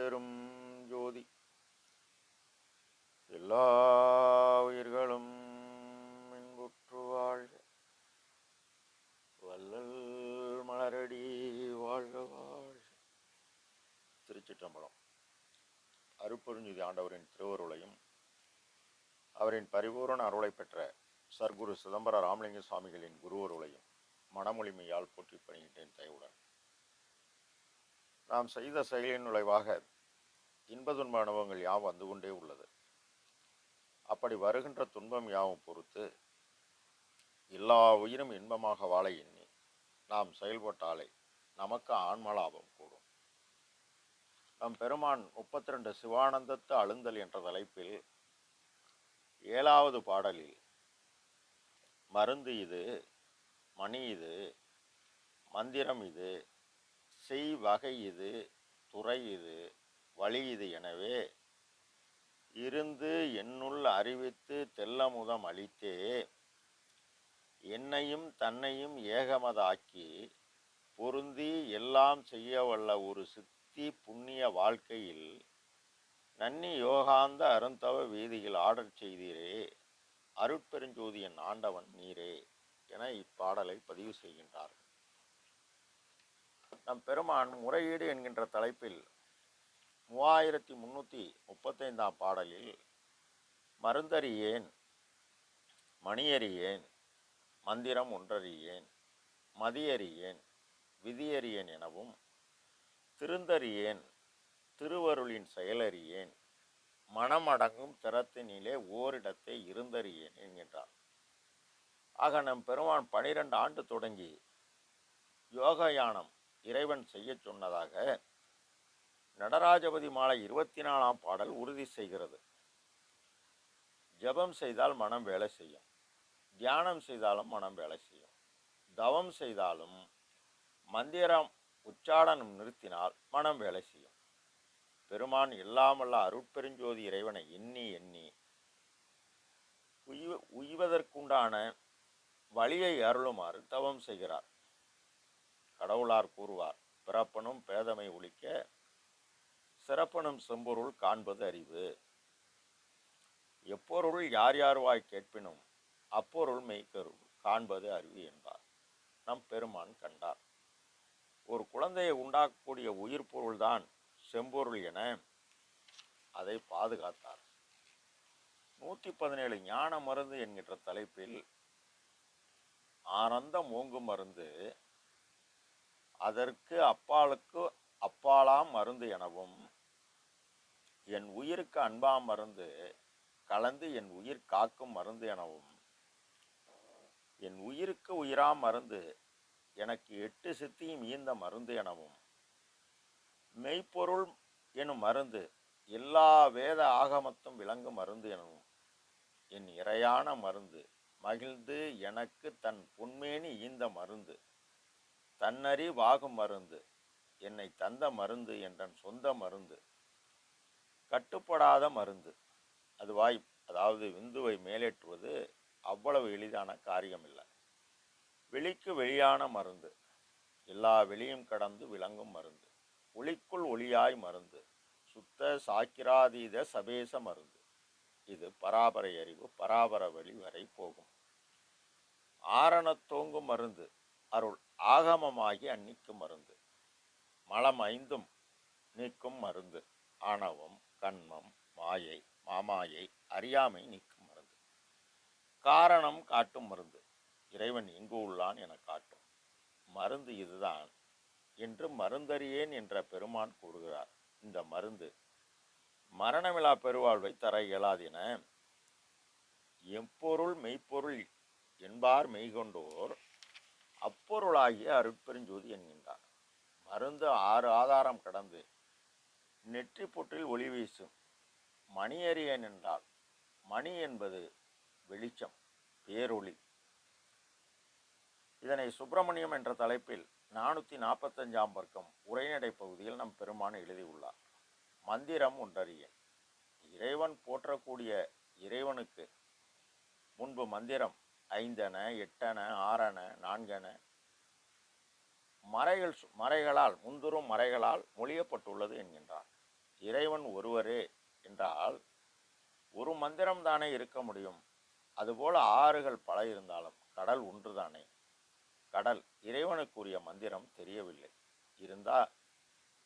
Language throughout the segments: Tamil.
பெரும் ஜோதி. எல்லா உயிர்களும் இன்புற்று வாழ்க. வல்லல் மலரடி வாழ்க வாழ்க. திருச்சிற்றம்பலம். அருப்பெருஞ்சுதி ஆண்டவரின் திருவருளையும் அவரின் பரிபூரண அருளை பெற்ற சர்க்குரு சிதம்பர ராமலிங்க சுவாமிகளின் குருவருளையும் மனமொழிமையால் போற்றி பணிகின்றேன் தயவுடன். நாம் செய்த செயலின் நுழைவாக இன்ப துன்ப அனுபவங்கள் யாவும் வந்து கொண்டே உள்ளது. அப்படி வருகின்ற துன்பம் யாவும் பொறுத்து எல்லா உயிரும் இன்பமாக வாழ எண்ணி நாம் செயல்பட்டாலே நமக்கு ஆன்மலாபம் கூடும். நம் பெருமான் முப்பத்தி ரெண்டு சிவானந்தத்து அழுந்தல் என்ற தலைப்பில் ஏழாவது பாடலில் மருந்து இது மணி இது மந்திரம் இது செய் வகை இது துறை இது வழி இது எனவே இருந்து என்னுள் அறிவித்து தெல்லமுதம் அளித்தே என்னையும் தன்னையும் ஏகமதாக்கி பொருந்தி எல்லாம் செய்ய வல்ல ஒரு சித்தி புண்ணிய வாழ்க்கையில் நன்னி யோகாந்த அருந்தவ வீதியில் ஆடற் செய்தீரே அருட்பெருஞ்சோதியன் ஆண்டவன் நீரே என இப்பாடலை பதிவு செய்கின்றார். நம் பெருமான் முறையீடு என்கின்ற தலைப்பில் மூவாயிரத்தி முன்னூற்றி முப்பத்தைந்தாம் பாடலில் மருந்தறியேன் மணியறியேன் மந்திரம் ஒன்றறியேன் மதியறியேன் விதியறியேன் எனவும் திருந்தறியேன் திருவருளின் செயலறியேன் மனமடங்கும் திறத்தினிலே ஓரிடத்தை இருந்தறியேன் என்கின்றார். ஆக நம் பெருமான் பனிரெண்டு ஆண்டு தொடங்கி யோகயானம் இறைவன் செய்யச் சொன்னதாக நடராஜபதி மாலை இருபத்தி நாலாம் பாடல் உறுதி செய்கிறது. ஜெபம் செய்தால் மனம் வேலை செய்யும். தியானம் செய்தாலும் மனம் வேலை செய்யும். தவம் செய்தாலும் மந்திரம் உச்சாடனம் நிறுத்தினால் மனம் வேலை செய்யும். பெருமான் இல்லாமல்ல அருட்பெருஞ்சோதி இறைவனை எண்ணி எண்ணி உய்வ உய்வதற்குண்டான வழியை அருளுமாறு தவம் செய்கிறார். கடவுளார் கூறுவார். பிறப்பனும் பேதமை ஒழிக்க சிறப்பனும் செம்பொருள் காண்பது அறிவு. எப்பொருள் யார் யார்வாய் கேட்பினும் அப்பொருள் மெய்க்கருள் காண்பது அறிவு என்பார். நம் பெருமான் கண்டார். ஒரு குழந்தையை உண்டாக்கக்கூடிய உயிர் பொருள்தான் செம்பொருள் என அதை பாதுகாத்தார். நூற்றி பதினேழு ஞான மருந்து என்கின்ற தலைப்பில் ஆனந்தம் ஓங்கும் மருந்து அதற்கு அப்பாளுக்கு அப்பாலாம் மருந்து எனவும் என் உயிருக்கு அன்பாம் மருந்து கலந்து என் உயிர் காக்கும் மருந்து எனவும் என் உயிருக்கு உயிராம் மருந்து எனக்கு எட்டு சித்தியும் ஈந்த மருந்து எனவும் மெய்ப்பொருள் எனும் மருந்து எல்லா வேத ஆகமத்தும் விளங்கும் மருந்து எனவும் என் இறையான மருந்து மகிழ்ந்து எனக்கு தன் பொன்மேனி ஈந்த மருந்து. தன்னறி வாகும் மருந்து என்னை தந்த மருந்து என்றன் சொந்த மருந்து கட்டுப்படாத மருந்து. அது வாய் அதாவது விந்துவை மேலேற்றுவது அவ்வளவு எளிதான காரியமில்லை. வெளிக்கு வெளியான மருந்து எல்லா வெளியும் கடந்து விளங்கும் மருந்து ஒளிக்குள் ஒளியாய் மருந்து சுத்த சாக்கிராதீத சபேச மருந்து. இது பராபர அறிவு பராபர வழி வரை போகும். ஆரணத்தோங்கும் மருந்து அருள் ஆகமமாகி அந்நிக்கும் மருந்து. மலம் ஐந்தும் நீக்கும் மருந்து. ஆணவம் கண்மம் மாயை மாமாயை அறியாமை நீக்கும் மருந்து. காரணம் காட்டும் மருந்து. இறைவன் எங்கு உள்ளான் என காட்டும். மருந்து இதுதான். என்று மருந்தறியேன் என்ற பெருமான் கூறுகிறார். இந்த மருந்து மரணமிலா பெருவாழ்வை தர இயலாதென எப்பொருள் மெய்ப்பொருள் என்பார் மெய்கொண்டோர் அப்பொருளாகிய அருட்பெருஞ்சோதி என்கின்றார். மருந்து ஆறு ஆதாரம் கடந்து நெற்றி பொற்றில் ஒளி வீசும் மணியறியன் என்றால் மணி என்பது வெளிச்சம் பேரொளி. இதனை சுப்பிரமணியம் என்ற தலைப்பில் நானூற்றி நாற்பத்தஞ்சாம் வர்க்கம் உரைநடை பகுதியில் நம் பெருமான் எழுதியுள்ளார். மந்திரம் ஒன்றறியன். இறைவன் போற்றக்கூடிய இறைவனுக்கு முன்பு மந்திரம் ஐந்தன எட்டன ஆறன நான்கன. மறைகள் சு- மறைகளால் முந்துரும் மறைகளால் மொழியப்பட்டுள்ளது என்கின்றார். இறைவன் ஒருவரே என்றால் ஒரு மந்திரம் தானே இருக்க முடியும். அதுபோல ஆறுகள் பல இருந்தாலும் கடல் ஒன்றுதானே கடல் இறைவனுக்குரிய மந்திரம் தெரியவில்லை. இருந்தால்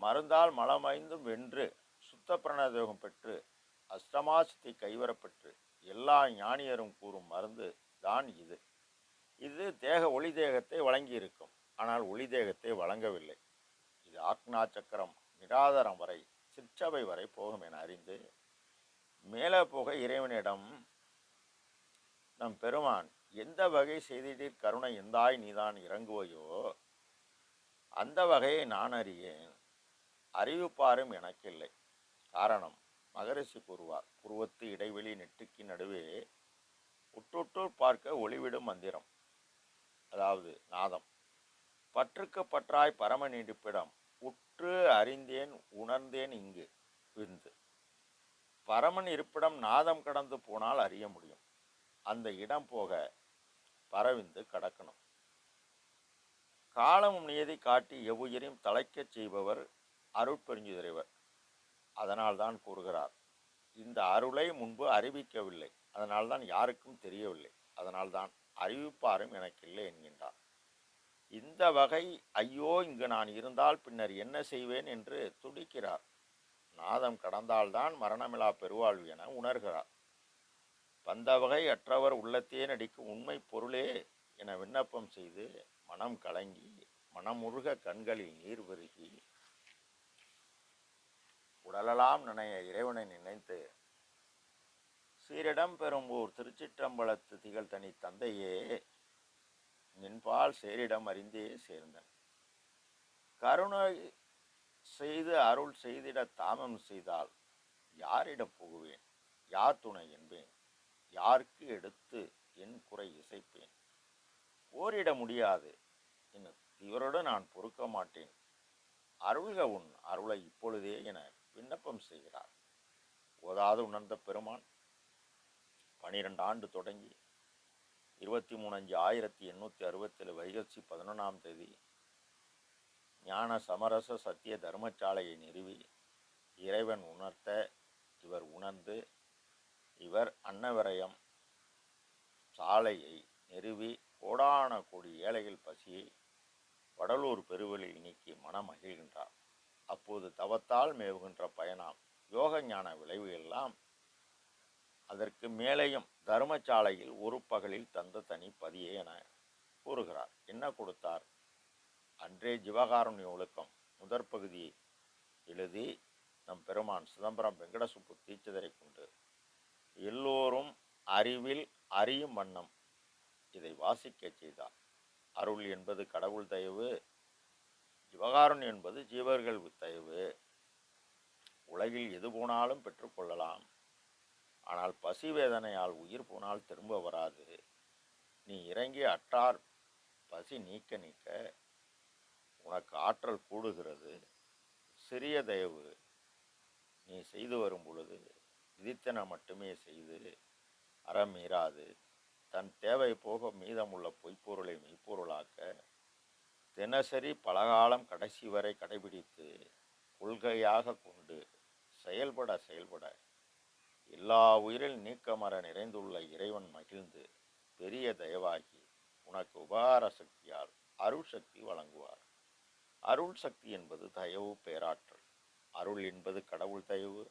மருந்தால் மலமைந்தும் வென்று சுத்த பிரணதோகம் பெற்று அஷ்டமாசித்தை கைவரப்பெற்று எல்லா ஞானியரும் கூறும் மருந்து தான் இது. இது தேக ஒளி தேகத்தை வழங்கியிருக்கும். ஆனால் ஒளி தேகத்தை வழங்கவில்லை. இது ஆக்னா சக்கரம் நிராதரம் வரை சிற்றவை வரை போகும் என அறிந்து மேலே போக இறைவனிடம் நம் பெருமான் எந்த வகை செய்திடீர் கருணை எந்தாய் நீதான் இறங்குவையோ அந்த வகையை நான் அறியேன். அறிவிப்பாரும் எனக்கில்லை காரணம் மகரிஷி கூறுவார் புருவத்து இடைவெளி நெட்டுக்கு நடுவே உற்றுற்றோர் பார்க்க ஒளிவிடும் மந்திரம். அதாவது நாதம். பற்றுக்கு பற்றாய் பரம நீடிப்பிடம் உற்று அறிந்தேன் உணர்ந்தேன் இங்கு விந்து பரமன் இருப்பிடம் நாதம் கடந்து போனால் அறிய முடியும். அந்த இடம் போக பரவிந்து கடக்கணும். காலமும் நியதி காட்டி எவ்வுயிரையும் தலைக்கச் செய்பவர் அருட்பெருஞ்சுதிரைவர் அதனால்தான் கூறுகிறார் இந்த அருளை முன்பு அறிவிக்கவில்லை. அதனால்தான் யாருக்கும் தெரியவில்லை. அதனால்தான் அறிவிப்பாரும் எனக்கில்லை என்கின்றார். இந்த வகை ஐயோ இங்கு நான் இருந்தால் பின்னர் என்ன செய்வேன் என்று துடிக்கிறார். நாதம் கடந்தால்தான் மரணமிலா பெருவாழ்வு என உணர்கிறார். வந்த வகை அற்றவர் உள்ளத்தே நடிக்கும் உண்மை பொருளே என விண்ணப்பம் செய்து மனம் கலங்கி மனமுருக கண்களில் நீர் பெருகி உடலெல்லாம் நினைய இறைவனை நினைத்து சீரிடம் பெறும்பூர் திருச்சிற்றம்பலத்து திகழ் தனி தந்தையே நின்பால் சேரிடம் அறிந்தே சேர்ந்தன். கருணை செய்து அருள் செய்திட தாமம் செய்தால் யாரிடம் புகுவேன்? யார் துணை என்பேன். யாருக்கு எடுத்து என் குறை இசைப்பேன்? போரிட முடியாது. என இவரோடு நான் பொறுக்க மாட்டேன். அருள்க உன் அருளை இப்பொழுதே என விண்ணப்பம் செய்கிறார். ஓதாது உணர்ந்த பெருமான் பனிரெண்டு ஆண்டு தொடங்கி இருபத்தி மூணு அஞ்சு ஆயிரத்தி எண்ணூற்றி அறுபத்தேழு வைகசி பதினொன்றாம் தேதி ஞான சமரச சத்திய தர்மசாலையை நிறுவி இறைவன் உணர்த்த இவர் உணர்ந்து இவர் அன்னவரயம் சாலையை நிறுவி கோடான கோடி ஏழைகள் பசியை வடலூர் பெருவெளியில் நீக்கி மனம் மகிழ்கின்றார். அப்போது தவத்தால் மேவுகின்ற பயணம் யோக ஞான விளைவு எல்லாம் அதற்கு மேலேயும் தர்மசாலையில் ஒரு பகலில் தந்த தனி பதியே என கூறுகிறார். என்ன கொடுத்தார்? அன்றே ஜிவகாருண்ய ஒழுக்கம். முதற் பகுதியை எழுதி நம் பெருமான் சிதம்பரம் வெங்கடசுப்பு தீட்சிதரை கொண்டு எல்லோரும் அறிவில் அறியும் வண்ணம் இதை வாசிக்கச் செய்தார். அருள் என்பது கடவுள் தயவு ஜிவகாருண்யம் என்பது ஜீவர்கள் தயவு. உலகில் எது போனாலும் பெற்றுக்கொள்ளலாம் ஆனால் பசி வேதனையால் உயிர் போனால் திரும்ப வராது. நீ இறங்கி அட்டார் பசி நீக்க நீக்க உனக்கு ஆற்றல் கூடுகிறது. சிறிய தயவு நீ செய்து வரும் பொழுது விதித்தன மட்டுமே செய்து அறம் மீறாது. தன் தேவை போக மீதமுள்ள பொய்ப்பொருளை மெய்ப்பொருளாக்க தினசரி பலகாலம் கடைசி வரை கடைபிடித்து கொள்கையாக கொண்டு செயல்பட செயல்பட எல்லா உயிரில் நீக்கமர நிறைந்துள்ள இறைவன் மகிழ்ந்து பெரிய தயவாகி உனக்கு உபகார சக்தியால் அருள் சக்தி வழங்குவார். அருள் சக்தி என்பது தயவு பேராற்றல். அருள் என்பது கடவுள் தயவு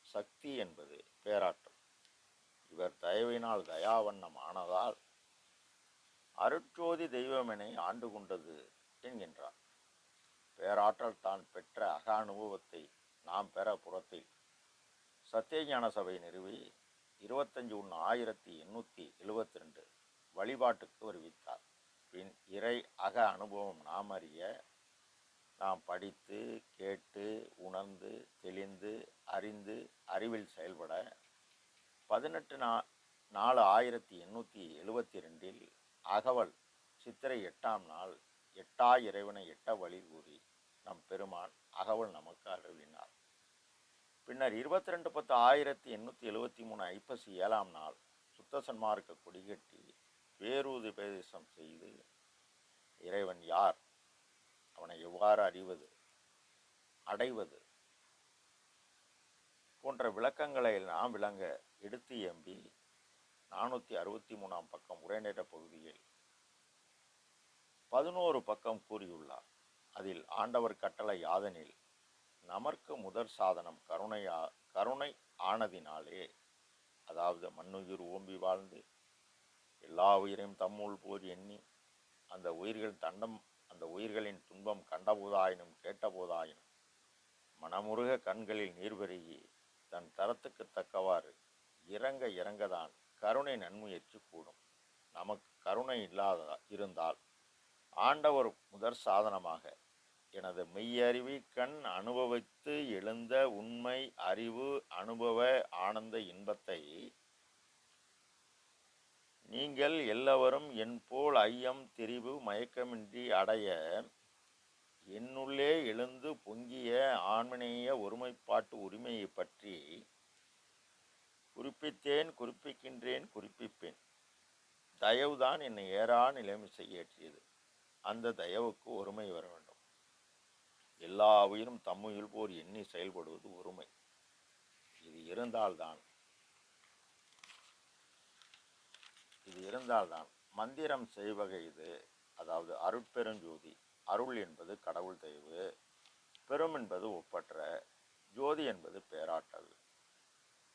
சக்தி என்பது பேராற்றல். இவர் தயவினால் தயாவண்ணம் ஆனதால் அருட்சோதி தெய்வமெனை ஆண்டு கொண்டது என்கின்றார். பேராற்றல் தான் பெற்ற அக அனுபவத்தை நாம் பெற புறத்தில் சத்தியஞான சபை நிறுவி இருபத்தஞ்சி ஒன்று ஆயிரத்தி எண்ணூற்றி எழுபத்தி ரெண்டு வழிபாட்டுக்கு வருவித்தார். பின் இறை அக அனுபவம் நாம் அறிய நாம் படித்து கேட்டு உணர்ந்து தெளிந்து அறிந்து அறிவில் செயல்பட பதினெட்டு நா நாலு ஆயிரத்தி எண்ணூற்றி எழுபத்தி ரெண்டில் அகவல் சித்திரை எட்டாம் நாள் எட்டா இறைவனை எட்ட வழி கூறி நம் பெருமான் அகவல் நமக்கு அருளினார். பின்னர் இருபத்தி ரெண்டு பத்து ஆயிரத்தி எண்ணூற்றி எழுபத்தி மூணு ஐப்பசி ஏழாம் நாள் சுத்த சன்மார்க்க கொடிகட்டி வேரூது பிரதேசம் செய்து இறைவன் யார்? அவனை எவ்வாறு அறிவது? அடைவது? போன்ற விளக்கங்களை நாம் விளங்க எடுத்து எம்பி நானூற்றி அறுபத்தி மூணாம் பக்கம் உரைநேர பகுதியில் பதினோரு பக்கம் கூறியுள்ளார். அதில் ஆண்டவர் கட்டளை யாதனில் நமக்கு முதற் சாதனம் கருணையா கருணை ஆனதினாலே அதாவது மண்ணுயிர் ஓம்பி வாழ்ந்து எல்லா உயிரையும் தம்முள் போது எண்ணி அந்த உயிர்கள் தண்டம் அந்த உயிர்களின் துன்பம் கண்டபோதாயினும் கேட்டபோதாயினும் மனமுருக கண்களில் நீர் பெருகி தன் தரத்துக்கு தக்கவாறு இறங்க இறங்கதான் கருணை நன்முயற்சி கூடும். நமக்கு கருணை இல்லாத இருந்தால் ஆண்டவர் முதற் சாதனமாக எனது மெய்யறிவி கண் அனுபவித்து எழுந்த உண்மை அறிவு அனுபவ ஆனந்த இன்பத்தை நீங்கள் எல்லவரும் என் போல் ஐயம் தெரிவு மயக்கமின்றி அடைய என்னுள்ளே எழுந்து பொங்கிய ஆண்மனேய ஒருமைப்பாட்டு உரிமையை பற்றி குறிப்பித்தேன் குறிப்பிக்கின்றேன் குறிப்பிப்பேன். தயவுதான் என்னை ஏறா நிலைமை செய்ய ஏற்றியது. அந்த தயவுக்கு ஒருமை வர வேண்டும். எல்லா உயிரும் தம்முயில் போர் எண்ணி செயல்படுவது ஒருமை. இது இருந்தால்தான். இது இருந்தால்தான். மந்திரம் செய்வகை இது. அதாவது அருட்பெருஞ்சோதி. அருள் என்பது கடவுள் தெய்வு. பெரும் என்பது ஒப்பற்ற. ஜோதி என்பது பேராற்றல்.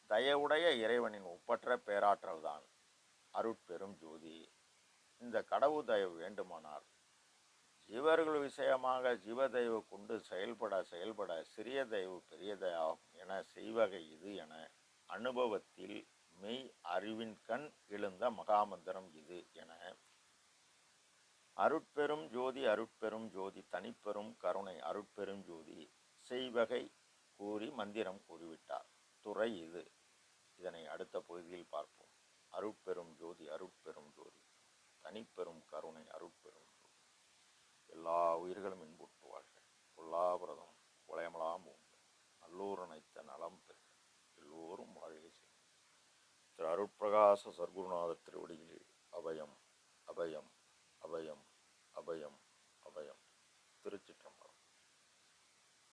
தயவுடைய இறைவனின் ஒப்பற்ற பேராற்றல் தான் அருட்பெரும் ஜோதி இந்த கடவுள் தயவு வேண்டுமானால் ஜீவர்கள் விஷயமாக ஜீவதயவு கொண்டு செயல்பட செயல்பட சிறிய தயவு பெரியதாகும் என செய்வகை இது என அனுபவத்தில் மெய் அறிவின் கண் எழுந்த மகாமந்திரம் இது என அருட்பெரும் ஜோதி அருட்பெரும் ஜோதி தனிப்பெரும் கருணை அருட்பெரும் ஜோதி செய்வகை கூறி மந்திரம் கூறிவிட்டார். துறை இது. இதனை அடுத்த பகுதியில் பார்ப்போம். அருட்பிரகாச சர்க்குருநாத